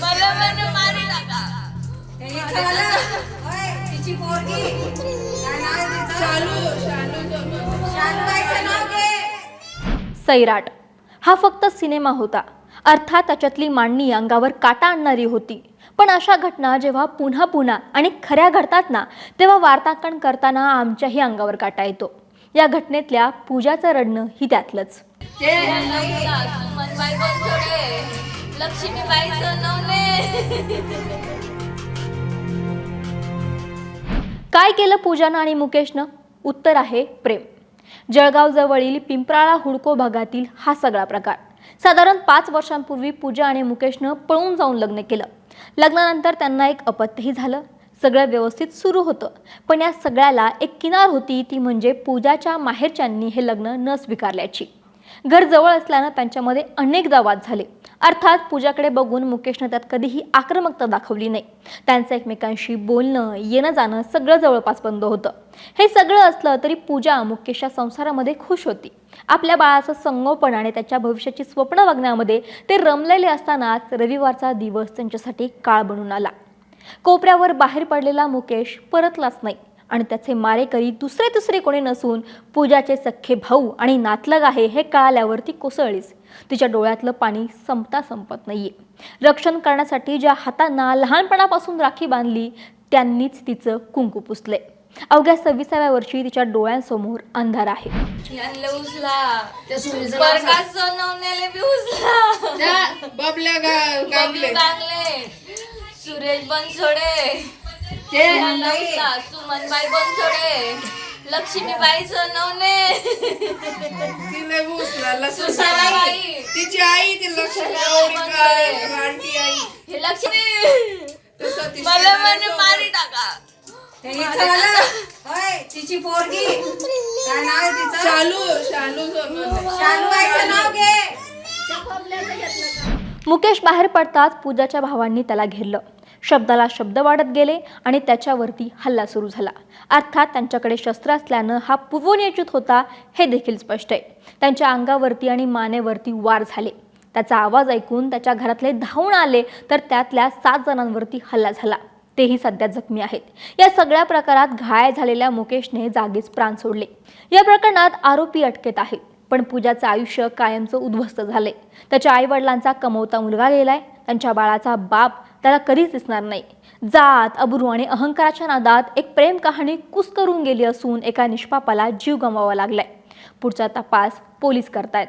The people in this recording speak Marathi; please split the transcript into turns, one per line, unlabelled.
मला म्हणे मारी टाका
हे तिची पोरगी काय नाव आहे तिचं? नाव घे
सैराट. हा फक्त सिनेमा होता. अर्थात त्याच्यातली मांडणी अंगावर काटा आणणारी होती. पण अशा घटना जेव्हा पुन्हा पुन्हा आणि खऱ्या घडतात ना तेव्हा वार्तांकन करताना आमच्याही अंगावर काटा येतो. या घटनेतल्या पूजाचं रडणं ही त्यातलंच.
लक्ष्मीबाई सोनवणे.
काय केलं पूजानं आणि मुकेशनं? उत्तर आहे प्रेम. जळगाव जवळील पिंपराळा हुडको भागातील हा सगळा प्रकार. साधारण पाच वर्षांपूर्वी पूजा आणि मुकेशनं पळून जाऊन लग्न केलं. लग्नानंतर त्यांना एक अपत्यही झालं. सगळं व्यवस्थित सुरू होतं. पण या सगळ्याला एक किनार होती ती म्हणजे पूजाच्या माहेरच्यांनी हे लग्न न स्वीकारल्याची. घर जवळ असल्यानं त्यांच्यामध्ये अनेकदा वाद झाले. अर्थात पूजाकडे बघून मुकेशनं त्यात कधीही आक्रमकता दाखवली नाही. त्यांचं एकमेकांशी बोलणं येणं जाणं सगळं जवळपास बंद होतं. हे सगळं असलं तरी पूजा मुकेशच्या संसारामध्ये खुश होती. आपल्या बाळाचं संगोपन आणि त्याच्या भविष्याची स्वप्न बघण्यामध्ये ते रमलेले असतानाच रविवारचा दिवस त्यांच्यासाठी काळ बनून आला. कोपऱ्यावर बाहेर पडलेला मुकेश परतलाच नाही. आणि त्याचे मारेकरी दुसरे दुसरे कोणी नसून पूजाचे सख्खे भाऊ आणि नातलग आहे हे कळाल्यावर ती कोसळलीच. तिच्या डोळ्यातलं पाणी संपता संपत नाहीये. रक्षण करण्यासाठी ज्या हातांना लहानपणापासून राखी बांधली त्यांनीच तिचं कुंकू पुसले. अवघ्या सव्वीसाव्या वर्षी तिच्या डोळ्यांसमोर अंधार आहे.
बबल्या
सुरेश बनसोडे. उचला सुमनबाई बनसोडे.
तिला उचला
सुसाराबाई
तिची आई ती लक्ष्मी आंटी आई.
हे लक्ष्मी.
तसं ती
मला म्हणे मारी टाका.
तिची पोरगी. काय नाव आहे तिचं?
शालू शालू.
शालू बाईचं नाव घे.
मुकेश बाहेर पडताच पूजाच्या भावांनी त्याला घेरलं. शब्दाला शब्द वाढत गेले आणि त्याच्यावरती हल्ला सुरू झाला. अर्थात त्यांच्याकडे शस्त्र असल्यानं हा पूर्वनियोजित होता हे देखील स्पष्ट आहे. त्यांच्या अंगावरती आणि मानेवरती वार झाले. त्याचा आवाज ऐकून त्याच्या घरातले धावून आले तर त्यातल्या सात जणांवरती हल्ला झाला. तेही सध्या जखमी आहेत. या सगळ्या प्रकारात घायल झालेल्या मुकेशने जागीच प्राण सोडले. या प्रकरणात आरोपी अटकेत आहेत पण पूजाचं आयुष्य कायमचं उद्ध्वस्त झालंय. त्याच्या आईवडिलांचा कमवता मुलगा गेलाय त्यांच्या बाळाचा बाप त्याला कधीच दिसणार नाही. जात अब्रू आणि अहंकाराच्या नादात एक प्रेम कहाणी कुस करून गेली असून एका निष्पापाला जीव गमवावा लागलाय. पुढचा तपास पोलीस करतायत.